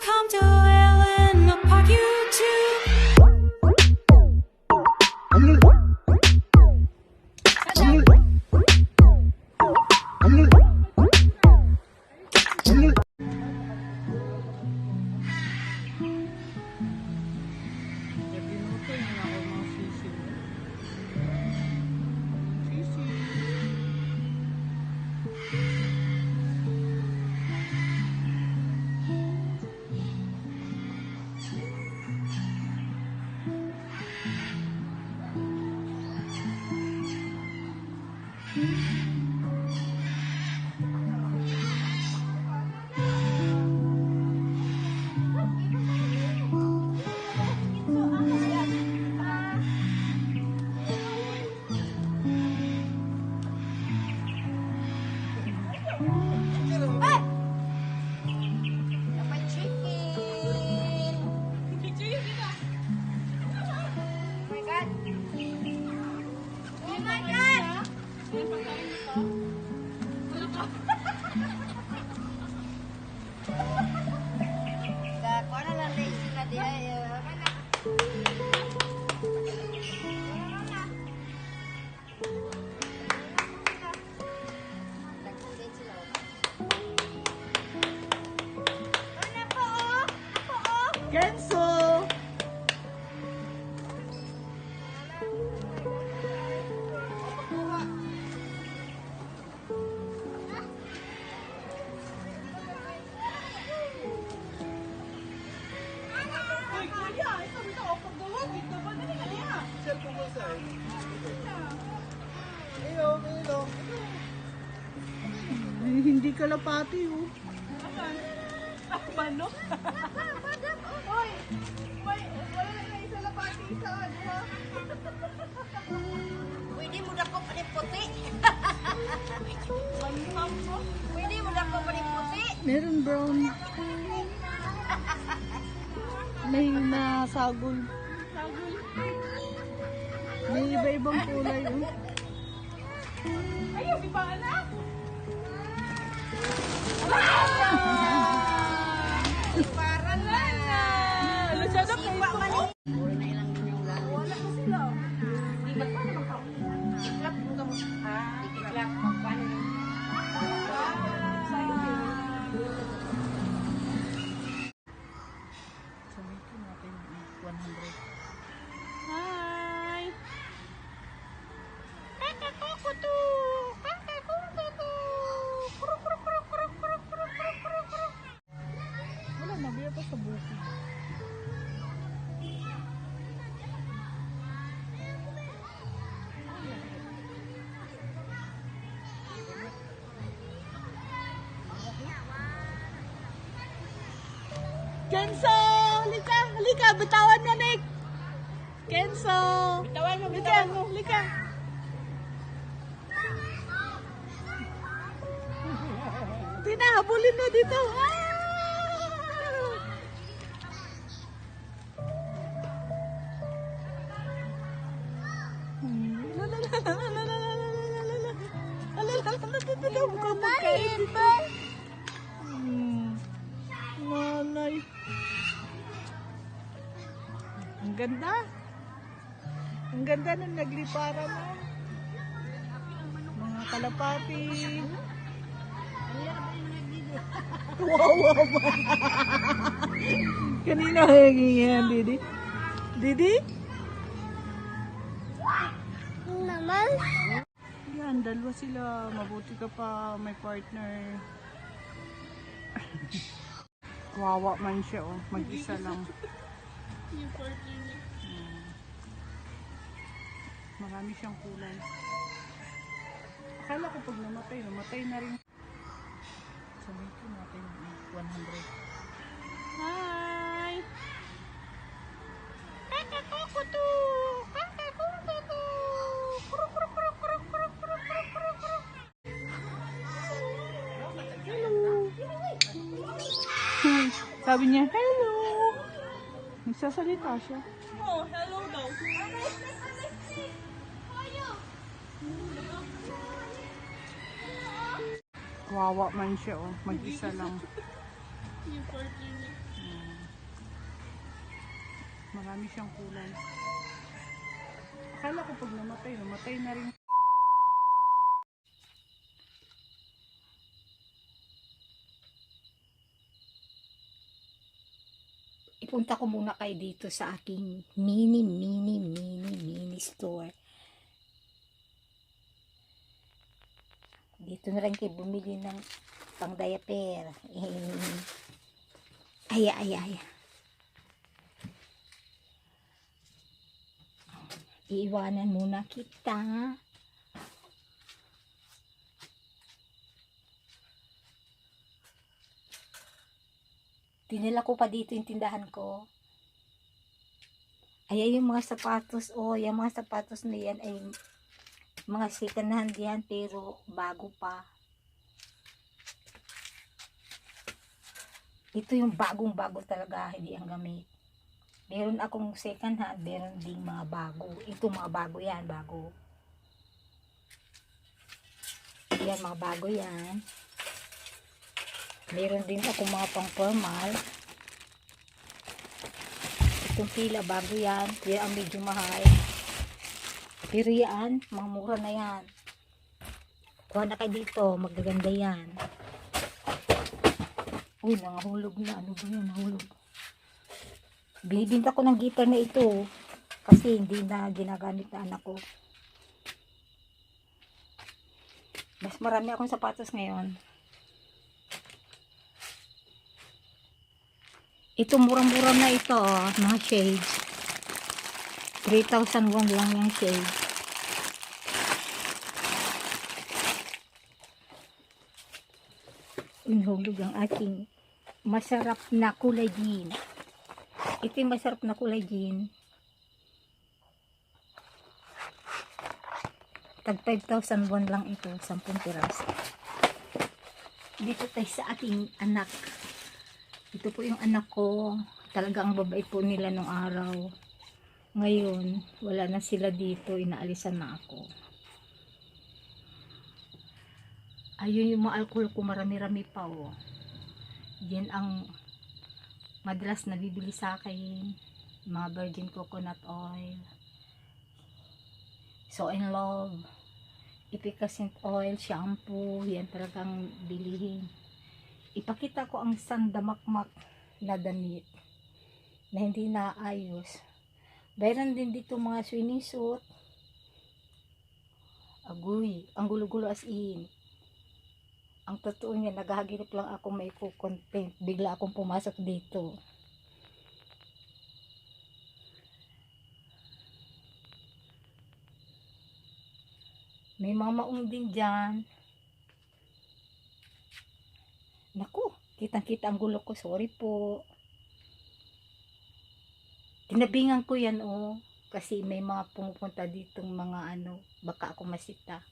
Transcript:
come to Mm-hmm. Hindi kalapati oh. Manok? Hoy! May, wala na isa na pati isa. Ano? Pwede mo dako pa rin puti. Manham mo? Pwede mo dako pa rin puti. Meron brown. May nasagol. Sagol. May iba-ibang kulay oh. Ayaw, di ba itu kebuka Kenso, lika, lika, betawan ya Nick. Kenso. Betawan betawan. Lika. Tina, habulin mo dito. Ah! Alam ka ba kayo? Hmm. Nanay. Ang ganda. Ang ganda nung naglipara mo. Mga kalapati. Wow, wow, wow. Kanina hanging yan, Didi. Didi? Naman. Dalawa sila. Mabuti ka pa, may partner. Wawa man siya, oh. Mag-isa lang. Yung partner niya. Marami siyang kulay. Akala ko pag namatay, namatay na rin. Sabihin natin 100. Hi! Sabi niya, hello. Nagsasalita siya. Oh, hello daw. Wawa man siya oh. Mag-isa lang. Hmm. Marami siyang kulay. Akala ko pag namatay, namatay na rin. Ipunta ko muna kayo dito sa aking mini, mini, mini, mini store. Dito na lang kayo bumili ng pang diaper. Eh, ay, ay, ay. Iiwanan muna kita. Dinala ko pa dito yung tindahan ko. Ayan yung mga sapatos. Oh, yung mga sapatos na yan ay mga second hand yan pero bago pa. Ito yung bagong bago talaga, hindi ang gamit. Meron akong second hand, meron ding mga bago. Ito mga bago yan, bago. Yan, mga bago yan. Meron din ako mga pang formal. Itong pila bago yan. Yan ang medyo mahal. Pero yan, mga mura na yan. Kuha na kayo dito. Magaganda yan. Uy, nangahulog na. Ano ba yun? Nahulog. Binibinta ko ng gitar na ito. Kasi hindi na ginagamit na anak ko. Mas marami akong sapatos ngayon. Ito, murang-mura na ito, oh, mga shades. 3,001 lang yung shades. Inhulog ang aking masarap na kulay jean. Ito yung masarap na kulay jean. Tag 5,001 lang ito, 10 piraso. Dito tayo sa aking anak. Ito po yung anak ko. Talaga ang babait po nila nung araw. Ngayon, wala na sila dito. Inaalisan na ako. Ayun yung mga alcohol ko. Marami-rami pa oh. Yan ang madalas nabibili sa akin. Mga virgin coconut oil. So in love. Efficacent oil, shampoo. Yan talagang bilihin ipakita ko ang sandamakmak na damit na hindi naayos. Mayroon din dito mga swimming suit. Agoy, ang gulo-gulo as in. Ang totoo niya, naghahagilap lang ako may content. Bigla akong pumasok dito. May mga maong din dyan. Kitang-kita ang gulo ko. Sorry po. Tinabingan ko yan, oh. Kasi may mga pumupunta ditong mga ano, baka ako masita.